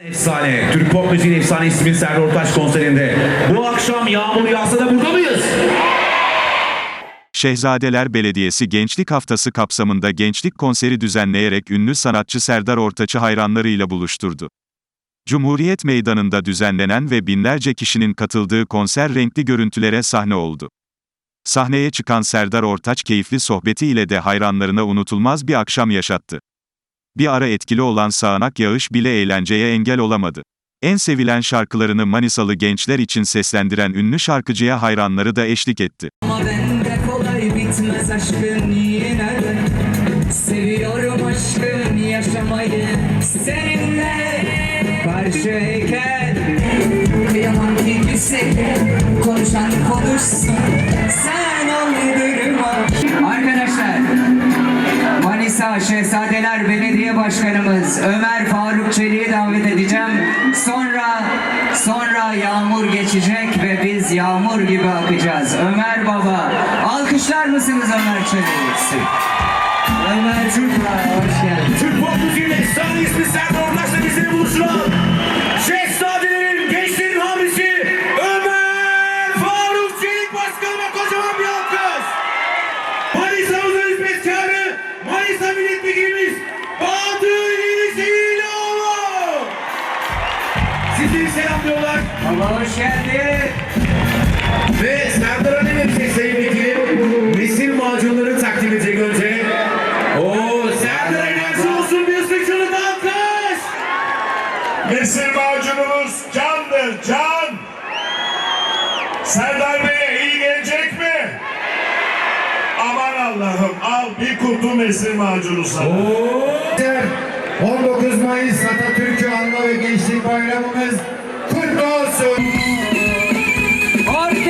Efsane, Türk pop müziğin efsane ismi Serdar Ortaç konserinde. Bu akşam yağmur yağsa da burada mıyız? Şehzadeler Belediyesi Gençlik Haftası kapsamında gençlik konseri düzenleyerek ünlü sanatçı Serdar Ortaç'ı hayranlarıyla buluşturdu. Cumhuriyet Meydanı'nda düzenlenen ve binlerce kişinin katıldığı konser renkli görüntülere sahne oldu. Sahneye çıkan Serdar Ortaç keyifli sohbetiyle de hayranlarına unutulmaz bir akşam yaşattı. Bir ara etkili olan sağanak yağış bile eğlenceye engel olamadı. En sevilen şarkılarını Manisalı gençler için seslendiren ünlü şarkıcıya hayranları da eşlik etti. Ama bende kolay bitmez aşkın yine de Seviyorum aşkın yaşamayı seninle Karşıyken Kıyamam ki güzelim Konuşan konuşsun Sen aldırma Arkadaşlar Manisa Şehzadeler Belediye Başkanımız Ömer Faruk Çelik'i davet edeceğim. Sonra sonra yağmur geçecek ve biz yağmur gibi akacağız. Ömer Baba, alkışlar mısınız Ömer Çelik'i? Ömer Çocuklar, hoş geldin. Türk pop müziğin Sizleri selamlıyorlar. Baba hoş geldin. Ve Serdar Ali ve Sayın Vekilim resim macunları takdim edecek önce. Oo Serdar enerji olsun bir sıçralık alkış. Mesir macunumuz candır, can. Serdar Bey'e iyi gelecek mi? Aman Allah'ım al bir kutu mesir macunu sana. 19 Mayıs Atatürk'ü anma ve gençlik bayramımız kutlu olsun. Harika.